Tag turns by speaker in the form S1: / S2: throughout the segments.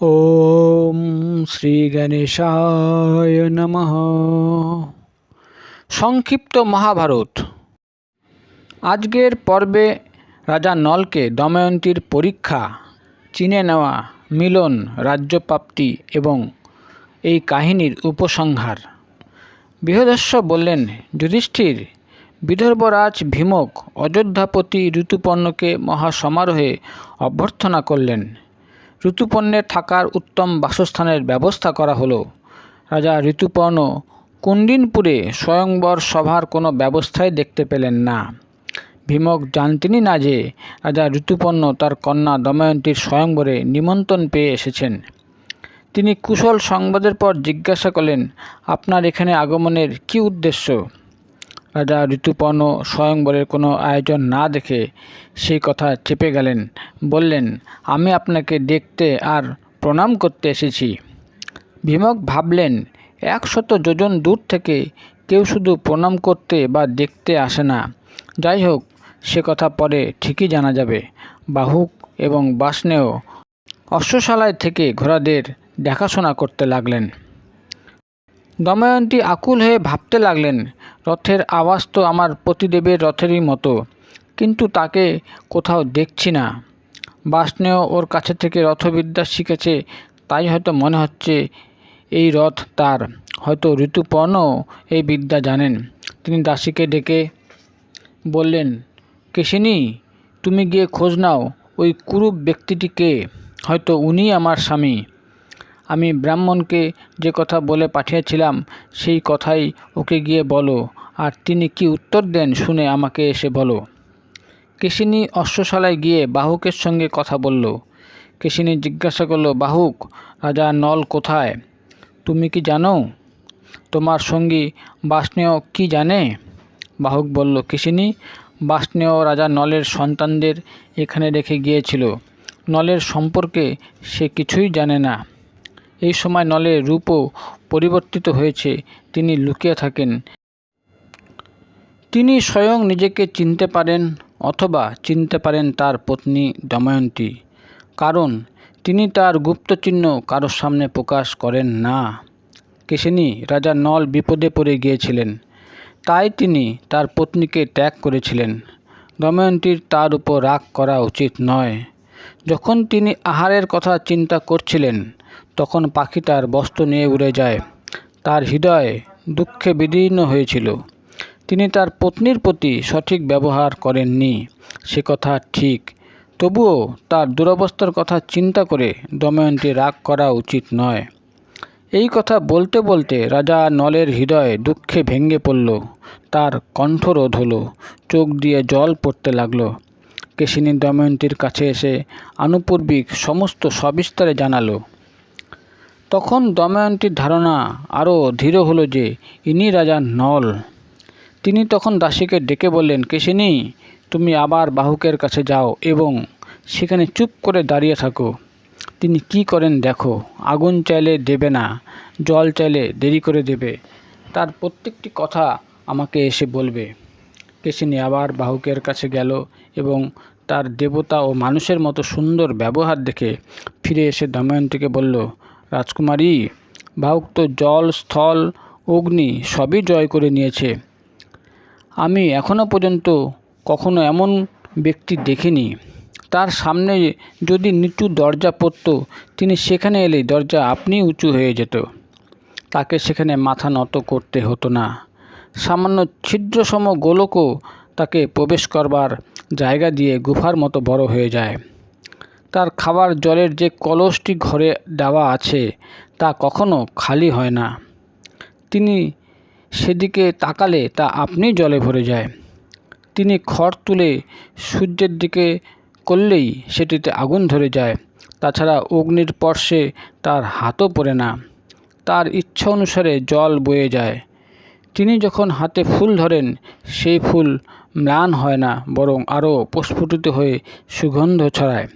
S1: ওম শ্রী গণেশায় নমঃ। সংক্ষিপ্ত মহাভারত। আজকের পর্বে রাজা নলকে দময়ন্তীর পরীক্ষা, চিনে নেওয়া, মিলন, রাজ্যপ্রাপ্তি এবং এই কাহিনীর উপসংহার। বৃহদস্য বললেন, যুধিষ্ঠির, বিদর্ভরাজ ভীমক অযোধ্যাপতি ঋতুপর্ণকে মহাসমারোহে অভ্যর্থনা করলেন। ঋতুপর্ণের থাকার উত্তম বাসস্থানের ব্যবস্থা করা হলো। রাজা ঋতুপর্ণ কুন্ডিনপুরে স্বয়ংবর সভার কোনো ব্যবস্থাই দেখতে পেলেন না। ভীমক জানতেনই না যে রাজা ঋতুপর্ণ তার কন্যা দময়ন্তীর স্বয়ংবরে নিমন্ত্রণ পেয়ে এসেছেন। তিনি কুশল সংবাদের পর জিজ্ঞাসা করলেন, আপনার এখানে আগমনের কী উদ্দেশ্য? রাজা ঋতুপর্ণ স্বয়ংবরের কোনো আয়োজন না দেখে সেই কথা চেপে গেলেন। বললেন, আমি আপনাকে দেখতে আর প্রণাম করতে এসেছি। ভীমক ভাবলেন, একশত যোজন দূর থেকে কেউ শুধু প্রণাম করতে বা দেখতে আসে না। যাই হোক, সে কথা পরে ঠিকই জানা যাবে। বাহুক এবং বাসনেও অশ্বশালায় থেকে ঘোড়াদের দেখাশোনা করতে লাগলেন। দময়ন্তী আকুল হয়ে ভাবতে লাগলেন, রথের আওয়াজ তো আমার পতিদেবের রথেরই মতো, কিন্তু তাকে কোথাও দেখছি না। বাসনেও ওর কাছে থেকে রথবিদ্যা শিখেছে, তাই হয়তো মনে হচ্ছে এই রথ তার। হয়তো ঋতুপর্ণও এই বিদ্যা জানেন। তিনি দাসীকে ডেকে বললেন, কেশিনী, তুমি গিয়ে খোঁজ নাও, ওই কুরূপ ব্যক্তিটিকে হয়তো উনি আমার স্বামী। আমি ব্রাহ্মণকে যে কথা বলে পাঠিয়েছিলাম, সেই কথাই ওকে গিয়ে বলো, আর তিনি কি উত্তর দেন শুনে আমাকে এসে বলো। কেশিনী অশ্বশালায় গিয়ে বাহুকের সঙ্গে কথা বলল। কেশিনী জিজ্ঞাসা করল, বাহুক, রাজা নল কোথায়? তুমি কি জানো? তোমার সঙ্গী বাষ্ণেয় কি জানে? বাহুক বলল, কেশিনী, বাষ্ণেয় রাজা নলের সন্তানদের এখানে রেখে গিয়েছিল। নলের সম্পর্কে সে কিছুই জানে না। এই সময় নলের রূপও পরিবর্তিত হয়েছে। তিনি লুকিয়ে থাকেন। তিনি স্বয়ং নিজেকে চিনতে পারেন অথবা চিনতে পারেন তার পত্নী দময়ন্তী। কারণ তিনি তার গুপ্তচিহ্ন কারোর সামনে প্রকাশ করেন না। কেশিনী রাজা নল বিপদে পড়ে গিয়েছিলেন। তাই তিনি তার পত্নীকে ত্যাগ করেছিলেন। দময়ন্তীর তার উপর রাগ করা উচিত নয়। যখন তিনি আহারের কথা চিন্তা করছিলেন তখন পাখিটার বস্ত্র নিয়ে উড়ে যায়। তার হৃদয় দুঃখে বিদীর্ণ হয়েছিল। তিনি তার পত্নীর প্রতি সঠিক ব্যবহার করেননি। সে কথা ঠিক। তবুও তার দুরবস্থার কথা চিন্তা করে দময়ন্তী রাগ করা উচিত নয়। এই কথা বলতে বলতে রাজা নলের হৃদয় দুঃখে ভেঙে পড়ল। তার কণ্ঠরোধ হলো, চোখ দিয়ে জল পড়তে লাগল। কেশিনী দময়ন্তীর কাছে এসে আনুপূর্বিক সমস্ত সবিস্তারে জানালো তখন দময়ন্তীর ধারণা আরও ধীর হলো যে ইনি রাজা নল। তিনি তখন দাসীকে ডেকে বললেন, কেশিনী, তুমি আবার বাহুকের কাছে যাও এবং সেখানে চুপ করে দাঁড়িয়ে থাকো। তিনি কি করেন দেখো, আগুন চাইলে দেবে না, জল চাইলে দেরি করে দেবে। তার প্রত্যেকটি কথা আমাকে এসে বলবে। কেশিনী আবার বাহুকের কাছে গেল এবং তার দেবতা ও মানুষের মতো সুন্দর ব্যবহার দেখে ফিরে এসে দময়ন্তীকে বলল রাজকুমারী বাহুক তো জল, স্থল, অগ্নি সবই জয় করে নিয়েছে। আমি এখনও পর্যন্ত কখনো এমন ব্যক্তি দেখিনি। তার সামনে যদি নিচু দরজা পড়ত, তিনি সেখানে এলেই দরজা আপনি উঁচু হয়ে যেত। তাকে সেখানে মাথা নত করতে হতো না। সামান্য ছিদ্রসম গোলকও তাকে প্রবেশ করবার জায়গা দিয়ে গুফার মতো বড় হয়ে যায়। তার খাবার জলের যে কলসটি ঘরে দেওয়া আছে, তা কখনো খালি হয় না। তিনি সেদিকে তাকালে তা আপনি জলে ভরে যায়। তিনি খড় তুলে সূর্যের দিকে করলেই সেটিতে আগুন ধরে যায়। তাছাড়া অগ্নির পর্শে তার হাতও পড়ে না। তার ইচ্ছা অনুসারে জল বয়ে যায়। তিনি যখন হাতে ফুল ধরেন, সেই ফুল ম্লান হয় না, বরং আরও প্রস্ফুটিত হয়ে সুগন্ধ ছড়ায়।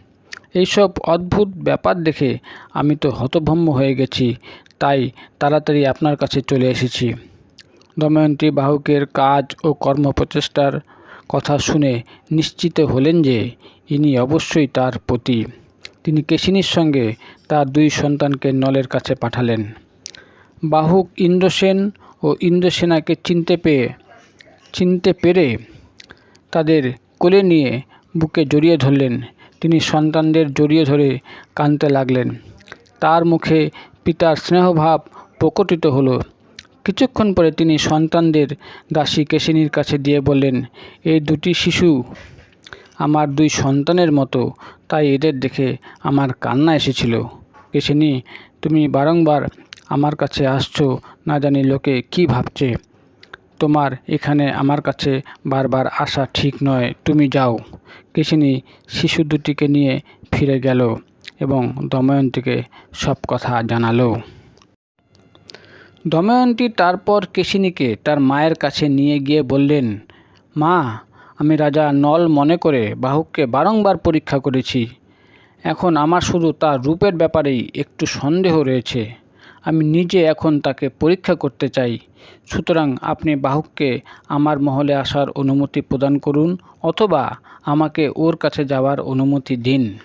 S1: এইসব অদ্ভুত ব্যাপার দেখে আমি তো হতভম্ব হয়ে গেছি। তাই তাড়াতাড়ি আপনার কাছে চলে এসেছি। দময়ন্তী বাহুকের কাজ ও কর্মপ্রচেষ্টার কথা শুনে নিশ্চিত হলেন যে ইনি অবশ্যই তার পতি। তিনি কেশিনীর সঙ্গে তার দুই সন্তানকে নলের কাছে পাঠালেন। বাহুক ইন্দ্রসেন ও ইন্দ্রসেনাকে চিনতে পেয়ে, চিনতে পেরে তাদের কোলে নিয়ে বুকে জড়িয়ে ধরলেন সন্তানদের জড়িয়ে ধরে কাঁদতে লাগলেন। তার মুখে পিতার স্নেহভাব প্রকটিত হলো। কিছুক্ষণ পরে তিনি সন্তানদের দাসী কেশিনীর কাছে দিয়ে বললেন, এই দুটি শিশু আমার দুই সন্তানের মতো, তাই এদের দেখে আমার কান্না এসেছিল। কেশিনী, তুমি বারংবার আমার কাছে আসছো, না জানি লোকে কি ভাবছে। তোমার এখানে আমার কাছে বারবার আসা ঠিক নয়। তুমি যাও। কেশিনী শিশু দুটিকে নিয়ে ফিরে গেল এবং দময়ন্তীকে সব কথা জানালো। দময়ন্তী তারপর কেশিনীকে তার মায়ের কাছে নিয়ে গিয়ে বললেন, মা, আমি রাজা নল মনে করে বাহুককে বারংবার পরীক্ষা করেছি। এখন আমার শুধু তার রূপের ব্যাপারেই একটু সন্দেহ রয়েছে। আমি নিজে এখন তাকে পরীক্ষা করতে চাই। সুতরাং আপনি বাহুককে আমার মহলে আসার অনুমতি প্রদান করুন অথবা আমাকে ওর কাছে যাওয়ার অনুমতি দিন।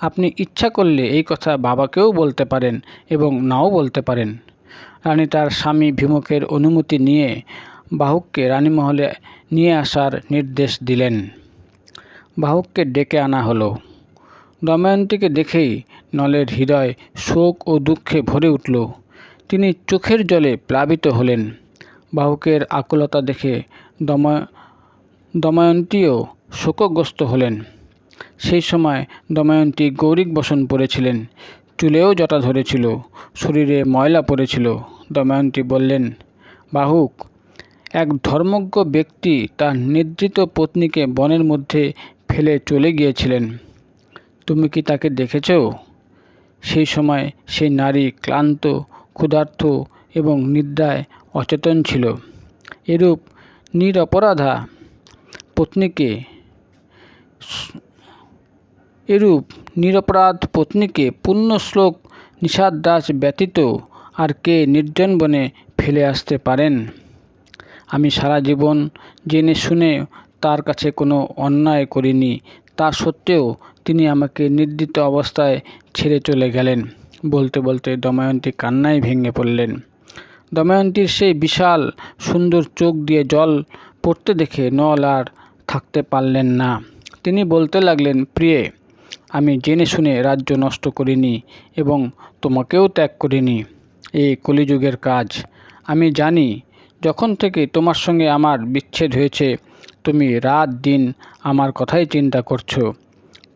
S1: আপনি ইচ্ছা করলে এই কথা বাবাকেও বলতে পারেন এবং নাও বলতে পারেন। রানী তার স্বামী ভীমকের অনুমতি নিয়ে বাহুককে রানীমহলে নিয়ে আসার নির্দেশ দিলেন। বাহুককে ডেকে আনা হলো। দময়ন্তীকে দেখেই নলের হৃদয় শোক ও দুঃখে ভরে উঠল। তিনি চোখের জলে প্লাবিত হলেন। বাহুকের আকুলতা দেখে দময়, দময়ন্তীও শোকগ্রস্ত হলেন। সেই সময় দময়ন্তী গৌরিক বসন পড়েছিলেন চুলেও জটা ধরেছিল, শরীরে ময়লা পড়েছিল। দময়ন্তী বললেন, বাহুক, এক ধর্মজ্ঞ ব্যক্তি তার নিদ্রিত পত্নীকে বনের মধ্যে ফেলে চলে গিয়েছিলেন। তুমি কি তাকে দেখেছ? সেই সময় সেই নারী ক্লান্ত, ক্ষুধার্ত এবং নিদ্রায় অচেতন ছিল। এরূপ নিরপরাধা পত্নীকে এরূপ নিরপরাধ পত্নীকে পুণ্যশ্লোক নিষাদ দাস ব্যতীত আর কে নির্জন বনে ফেলে আসতে পারেন? আমি সারা জীবন জেনে শুনে তার কাছে কোনো অন্যায় করিনি তা সত্ত্বেও তিনি আমাকে নির্দিত অবস্থায় ছেড়ে চলে গেলেন। বলতে বলতে দময়ন্তী কান্নায় ভেঙে পড়লেন। দময়ন্তীর সেই বিশাল, সুন্দর চোখ দিয়ে জল পড়তে দেখে নল আর থাকতে পারলেন না। তিনি বলতে লাগলেন, প্রিয়ে, আমি জেনে শুনে রাজ্য নষ্ট করিনি এবং তোমাকেও ত্যাগ করিনি। এই কলিযুগের কাজ। আমি জানি, যখন থেকে তোমার সঙ্গে আমার বিচ্ছেদ হয়েছে তুমি রাত দিন আমার কথাই চিন্তা করছ।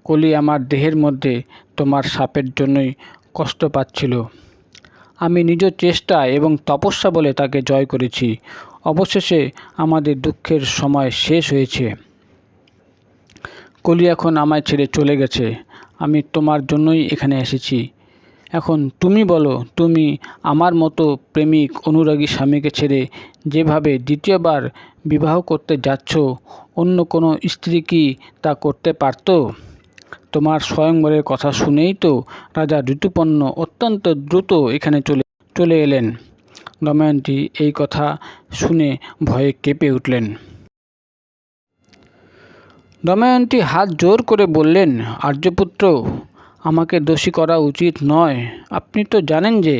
S1: কলি আমার দেহের মধ্যে তোমার সাপের জন্যই কষ্ট পাচ্ছিল। আমি নিজ চেষ্টা এবং তপস্যা বলে তাকে জয় করেছি। অবশেষে আমাদের দুঃখের সময় শেষ হয়েছে। কলি এখন আমায় ছেড়ে চলে গেছে। আমি তোমার জন্যই এখানে এসেছি। এখন তুমি বলো, তুমি আমার মতো প্রেমিক অনুরাগী স্বামীকে ছেড়ে যেভাবে দ্বিতীয়বার বিবাহ করতে যাচ্ছ, অন্য কোনো স্ত্রী কি তা করতে পারত? তোমার স্বয়ংবরের কথা শুনেই তো রাজা ঋতুপন্ন অত্যন্ত দ্রুত এখানে চলে চলে এলেন। দময়ন্তী এই কথা শুনে ভয়ে কেঁপে উঠলেন। দময়ন্তী হাত জোর করে বললেন, আর্যপুত্র আমাকে দোষী করা উচিত নয়। আপনি তো জানেন যে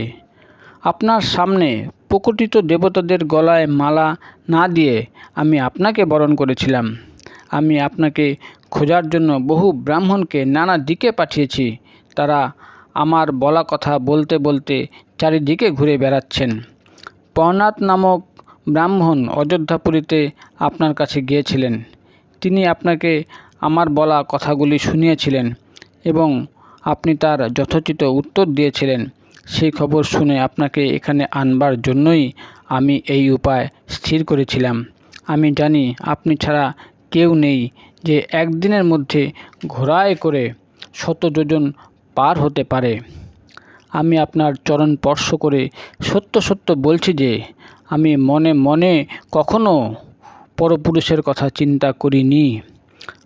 S1: আপনার সামনে প্রকটিত দেবতাদের গলায় মালা না দিয়ে আমি আপনাকে বরণ করেছিলাম। আমি আপনাকে খোঁজার জন্য বহু ব্রাহ্মণকে নানা দিকে পাঠিয়েছি। তারা আমার বলা কথা বলতে বলতে চারিদিকে ঘুরে বেড়াচ্ছেন। পর্ণাথ নামক ব্রাহ্মণ অযোধ্যাপুরীতে আপনার কাছে গিয়েছিলেন। তিনি আপনাকে আমার বলা কথাগুলি শুনিয়েছিলেন এবং আপনি তার যথোচিত উত্তর দিয়েছিলেন। সেই খবর শুনে আপনাকে এখানে আনবার জন্যই আমি এই উপায় স্থির করেছিলাম। আমি জানি আপনি ছাড়া কেউ নেই যে একদিনের মধ্যে ঘোড়ায় করে শত যোজন পার হতে পারে। আমি আপনার চরণ স্পর্শ করে সত্য সত্য বলছি যে, আমি মনে মনে কখনো পরপুরুষের কথা চিন্তা করিনি।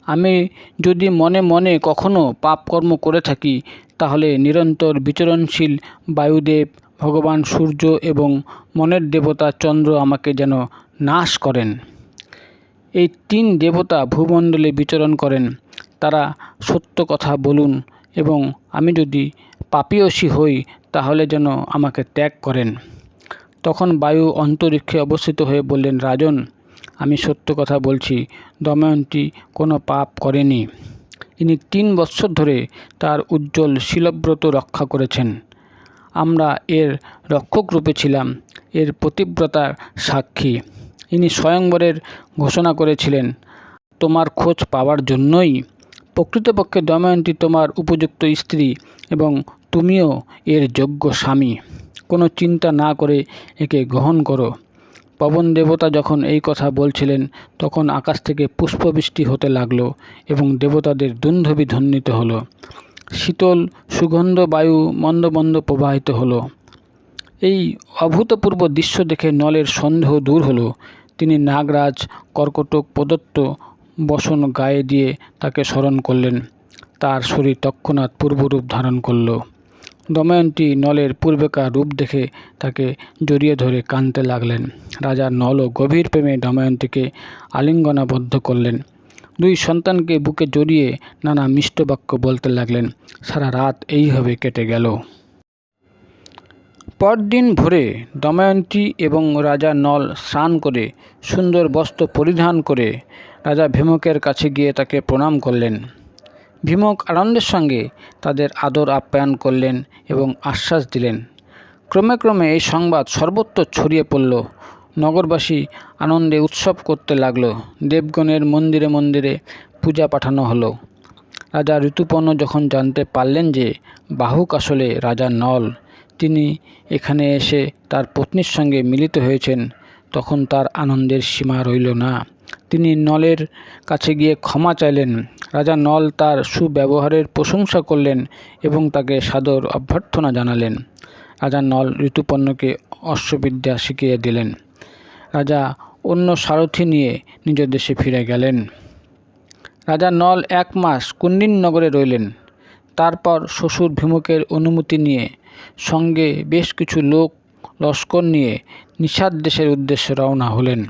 S1: আমি যদি মনে মনে কখনো পাপকর্ম করে থাকি, তাহলে নিরন্তর বিচরণশীল বায়ুদেব, ভগবান সূর্য এবং মনের দেবতা চন্দ্র আমাকে যেন নাশ করেন। এই তিন দেবতা ভূমণ্ডলে বিচরণ করেন। তারা সত্য কথা বলুন এবং আমি যদি পাপিয়সী হই, তাহলে যেন আমাকে ত্যাগ করেন। তখন বায়ু অন্তরিক্ষে অবস্থিত হয়ে বললেন, রাজন আমি সত্য কথা বলছি। দময়ন্তী কোনো পাপ করেনি। ইনি তিন বৎসর ধরে তার উজ্জ্বল শিলব্রত রক্ষা করেছেন। আমরা এর রক্ষক রূপে ছিলাম, এর প্রতিব্রতার সাক্ষী। ইনি স্বয়ংবরের ঘোষণা করেছিলেন, তোমার খোঁজ পাওয়ার জন্যই। প্রকৃতপক্ষে দময়ন্তী তোমার উপযুক্ত স্ত্রী এবং তুমিও এর যোগ্য স্বামী। কোনো চিন্তা না করে একে গ্রহণ করো। পবন দেবতা যখন এই কথা বলছিলেন, তখন আকাশ থেকে পুষ্পবৃষ্টি হতে লাগল এবং দেবতাদের দুন্ধবি ধ্বনিত হলো। শীতল, সুগন্ধ বায়ু মন্দ মন্দ প্রবাহিত হলো। এই অভূতপূর্ব দৃশ্য দেখে নলের সন্দেহ দূর হলো। তিনি নাগরাজ, কর্কটক, প্রদত্ত বসন গায়ে দিয়ে তাকে স্মরণ করলেন। তার শরীর তৎক্ষণাৎ পূর্বরূপ ধারণ করল। দময়ন্তী নলের পূর্বেকার রূপ দেখে তাকে জড়িয়ে ধরে কাঁদতে লাগলেন। রাজা নলও গভীর প্রেমে দময়ন্তীকে আলিঙ্গনাবদ্ধ করলেন। দুই সন্তানকে বুকে জড়িয়ে নানা মিষ্ট বাক্য বলতে লাগলেন, সারা রাত এইভাবে কেটে গেল। পরদিন ভোরে দময়ন্তী এবং রাজা নল স্নান করে সুন্দর বস্ত্র পরিধান করে রাজা ভীমকের কাছে গিয়ে তাকে প্রণাম করলেন। ভীমক আনন্দের সঙ্গে তাদের আদর আপ্যায়ন করলেন এবং আশ্বাস দিলেন। ক্রমে ক্রমে এই সংবাদ সর্বত্র ছড়িয়ে পড়ল। নগরবাসী আনন্দে উৎসব করতে লাগল। দেবগণের মন্দিরে মন্দিরে পূজা পাঠানো হলো। রাজা ঋতুপর্ণ যখন জানতে পারলেন যে বাহুক আসলে রাজা নল, তিনি এখানে এসে তার পত্নীর সঙ্গে মিলিত হয়েছেন। তখন তার আনন্দের সীমা রইল না। তিনি নলের কাছে গিয়ে ক্ষমা চাইলেন। রাজা নল তার সুব্যবহারের প্রশংসা করলেন এবং তাকে সাদর অভ্যর্থনা জানালেন। রাজা নল ঋতুপর্ণকে অশ্ববিদ্যা শিখিয়ে দিলেন। রাজা অন্য সারথি নিয়ে নিজ দেশে ফিরে গেলেন। রাজা নল এক মাস কুন্দিন নগরে রইলেন। তারপর শ্বশুর ভীমকের অনুমতি নিয়ে সঙ্গে বেশ কিছু লোক লস্কর নিয়ে নিষাদ দেশের উদ্দেশ্যে রওনা হলেন।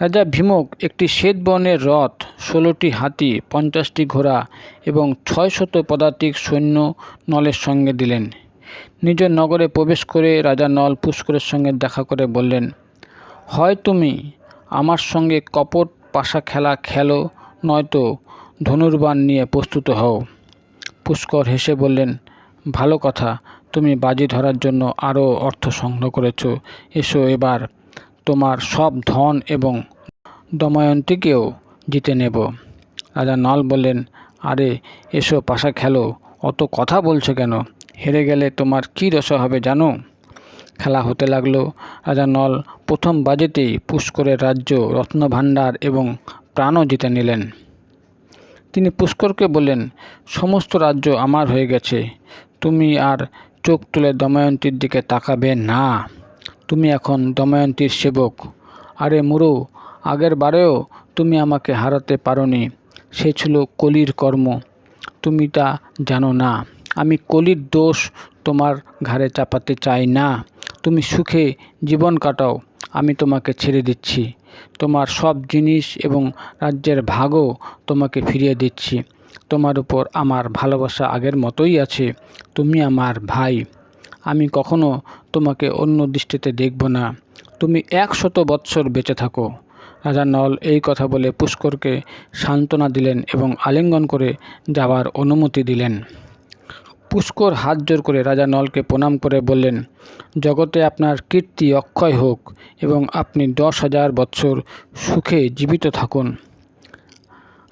S1: রাজা ভীমক একটি শ্বেত বর্ণের রথ, ষোলোটি হাতি, পঞ্চাশটি ঘোড়া এবং ছয় শত পদাতিক সৈন্য নলের সঙ্গে দিলেন। নিজ নগরে প্রবেশ করে রাজা নল পুষ্করের সঙ্গে দেখা করে বললেন, হয় তুমি আমার সঙ্গে কপট পাশা খেলা খেলো, নয়তো ধনুর্বাণ নিয়ে প্রস্তুত হও। পুষ্কর হেসে বললেন, ভালো কথা তুমি বাজি ধরার জন্য আরও অর্থ সংগ্রহ করেছ। এসো এবার তোমার সব ধন এবং দময়ন্তীকেও জিতে নেব। রাজা নল বললেন, আরে, এসো পাশা খেলো, অত কথা বলছো কেন? হেরে গেলে তোমার কী দশা হবে জানো? খেলা হতে লাগল। রাজা নল প্রথম বাজেতেই পুষ্করের রাজ্য রত্নভাণ্ডার এবং প্রাণও জিতে নিলেন। তিনি পুষ্করকে বললেন, সমস্ত রাজ্য আমার হয়ে গেছে। তুমি আর চোখ তুলে দময়ন্তীর দিকে তাকাবে না। তুমি এখন দময়ন্তীর সেবক। আরে মুরু, আগের বারেও তুমি আমাকে হারাতে পারোনি। সে ছিল কলির কর্ম। তুমি তা জানো না। আমি কলির দোষ তোমার ঘাড়ে চাপাতে চাই না। তুমি সুখে জীবন কাটাও। আমি তোমাকে ছেড়ে দিচ্ছি। তোমার সব জিনিস এবং রাজ্যের ভাগও তোমাকে ফিরিয়ে দিচ্ছি। তোমার উপর আমার ভালোবাসা আগের মতোই আছে। তুমি আমার ভাই। আমি কখনো তোমাকে অন্য দৃষ্টিতে দেখব না। তুমি একশত বৎসর বেঁচে থাকো। রাজা নল এই কথা বলে পুষ্করকে সান্ত্বনা দিলেন এবং আলিঙ্গন করে যাওয়ার অনুমতি দিলেন। পুষ্কর হাত জোর করে রাজা নলকে প্রণাম করে বললেন, জগতে আপনার কীর্তি অক্ষয় হোক এবং আপনি দশ হাজার বৎসর সুখে জীবিত থাকুন।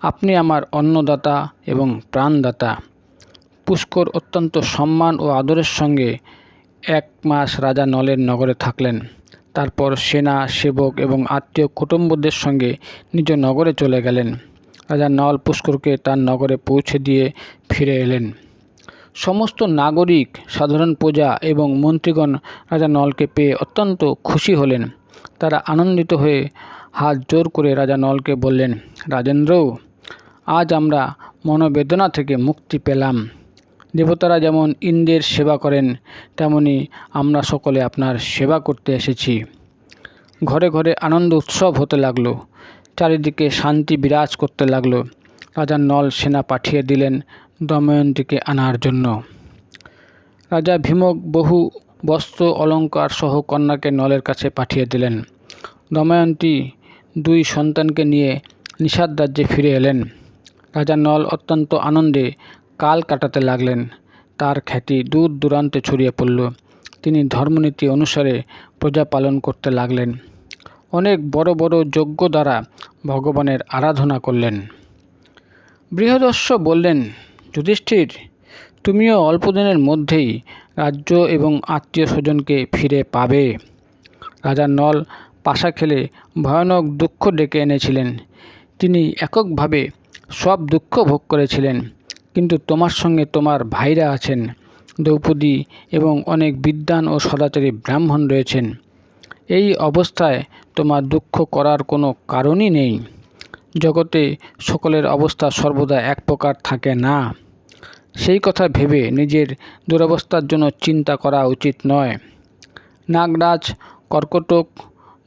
S1: আপনি আমার অন্নদাতা এবং প্রাণদাতা। পুষ্কর অত্যন্ত সম্মান ও আদরের সঙ্গে এক মাস রাজা নলের নগরে থাকলেন। তারপর সেনা, সেবক এবং আত্মীয় কুটুম্বদের সঙ্গে নিজ নগরে চলে গেলেন। রাজা নল পুষ্করকে তার নগরে পৌঁছে দিয়ে ফিরে এলেন। সমস্ত নাগরিক, সাধারণ প্রজা এবং মন্ত্রীগণ রাজা নলকে পেয়ে অত্যন্ত খুশি হলেন। তারা আনন্দিত হয়ে হাত জোর করে রাজা নলকে বললেন, রাজেন্দ্র আজ আমরা মনোবেদনা থেকে মুক্তি পেলাম। দেবতারা যেমন ইন্দ্রের সেবা করেন, তেমনি আমরা সকলে আপনার সেবা করতে এসেছি। ঘরে ঘরে আনন্দ উৎসব হতে লাগল, চারিদিকে শান্তি বিরাজ করতে লাগল। রাজা নল সেনা পাঠিয়ে দিলেন দময়ন্তীকে আনার জন্য। রাজা ভীমক বহু বস্ত্র, অলঙ্কার সহ কন্যাকে নলের কাছে পাঠিয়ে দিলেন। দময়ন্তী দুই সন্তানকে নিয়ে নিষাদ রাজ্যে ফিরে এলেন। রাজা নল অত্যন্ত আনন্দে কাল কাটাতে লাগলেন। তার খ্যাতি দূর দূরান্তে ছড়িয়ে পড়ল। তিনি ধর্মনীতি অনুসারে প্রজা পালন করতে লাগলেন। অনেক বড় বড় যজ্ঞ দ্বারা ভগবানের আরাধনা করলেন। বৃহদস্য বললেন, যুধিষ্ঠির, তুমিও অল্পদিনের মধ্যেই রাজ্য এবং আত্মীয় স্বজনকে ফিরে পাবে। রাজা নল পাশা খেলে ভয়ানক দুঃখ ডেকে এনেছিলেন। তিনি এককভাবে সব দুঃখ ভোগ করেছিলেন। কিন্তু তোমার সঙ্গে তোমার ভাইরা আছেন, দ্রৌপদী এবং অনেক বিদ্বান ও সদাচারী ব্রাহ্মণ রয়েছেন। এই অবস্থায় তোমার দুঃখ করার কোনো কারণই নেই। জগতে সকলের অবস্থা সর্বদা এক প্রকার থাকে না। সেই কথা ভেবে নিজের দুরবস্থার জন্য চিন্তা করা উচিত নয়। নাগরাজ, কর্কটক,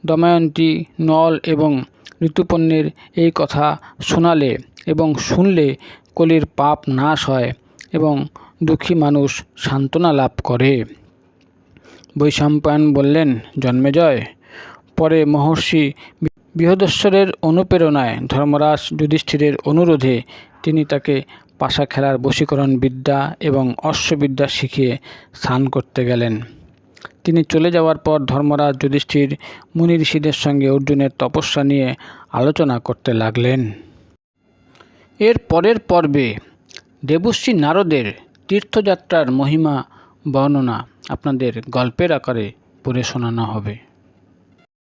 S1: দময়ন্তী, নল এবং ঋতুপর্ণের এই কথা শোনালে এবং শুনলে কলির পাপ নাশ হয় এবং দুঃখী মানুষ সান্ত্বনা লাভ করে। বৈশাম্পায়ন বললেন জন্মেজয় পরে মহর্ষি বৃহদেশ্বরের অনুপ্রেরণায় ধর্মরাজ যুধিষ্ঠিরের অনুরোধে তিনি তাকে পাশা খেলার বশীকরণ বিদ্যা এবং অশ্ববিদ্যা শিখিয়ে স্নান করতে গেলেন। তিনি চলে যাওয়ার পর ধর্মরাজ যুধিষ্ঠির মুনি ঋষিদের সঙ্গে অর্জুনের তপস্যা নিয়ে আলোচনা করতে লাগলেন। এর পরের পর্বে দেবশ্রী নারদের তীর্থযাত্রার মহিমা বর্ণনা আপনাদের গল্পের আকারে পড়ে শোনানো হবে।